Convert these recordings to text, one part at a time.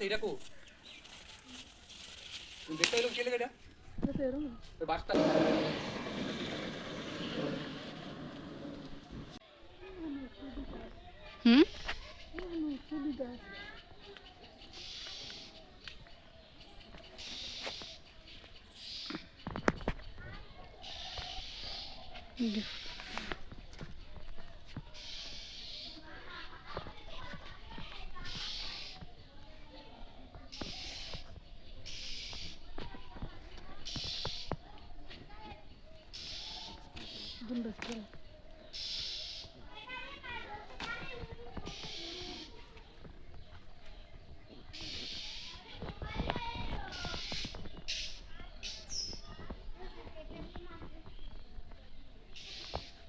এইটা কো তুমি দেখতে এলো কে লেগে এটা ওই বাসটা হুম Ждем быстрее.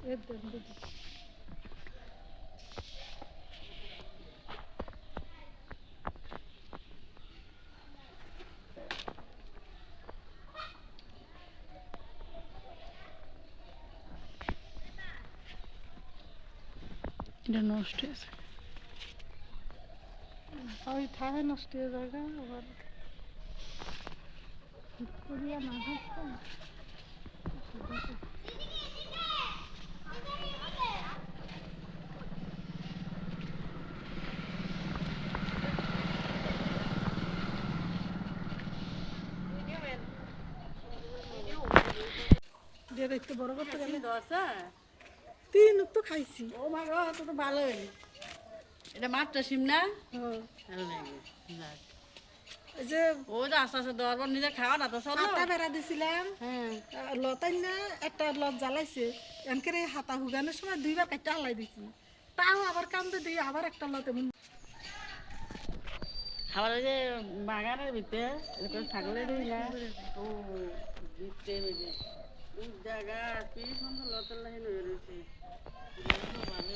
Это будет. এটা নষ্ট হয়েছে ওই থাকে নষ্ট হয়ে যায় গা, আবার করিয়া না দিয়ে দেখতে বড় করতে গেলে? তিন তো খাইছি। ও মা গো তো তো ভালোই। এটা মাত্রা সিম না। ভালো লাগে যে ও যে আস্তে আস্তে দেওয়ার পর নিজে খাওয়া না তো আটা বেড়া দিছিলাম। হ্যাঁ। লতাই না একটা লত জ্বালাইছে। এনকে হাতা হুগানোর সময় দুইবার কাটটা হালাই দিছি। তাও আবার কামড়ে দিয়ে আবার একটা লত এমন খাবার ওই যে বাগানের ভিতরে ছাগলের দিই না ও ভিতরে। জায়গা কি সুন্দর লতার লাইন হয়ে রয়েছে। ভালো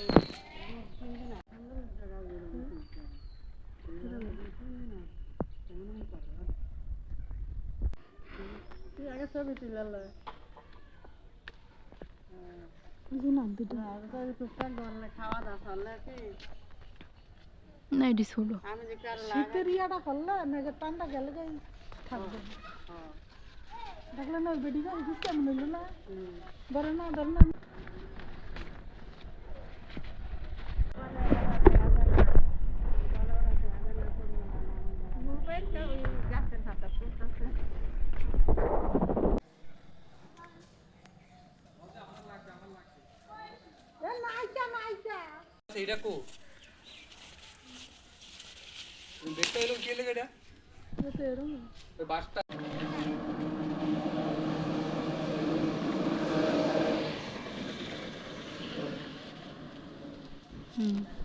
তুই আগে ছবি তুলে লো। গুণাম দুটো টুকটাক ধরলে খাওয়া দাওয়া চললে কি। না এটি ছোট আমি যে শীতের ইয়াটা করলে মেঘের টানটা গেলে যাই থাকবে। দেখলে না বেডি গাছ দিচ্ছে এমন হইল না। ধরে না ধরে না। এ নাইকা নাইকা। এইটা কো। দেখতে এলো কে লেগে এটা এটা এরকম ওই বাসটা। 嗯。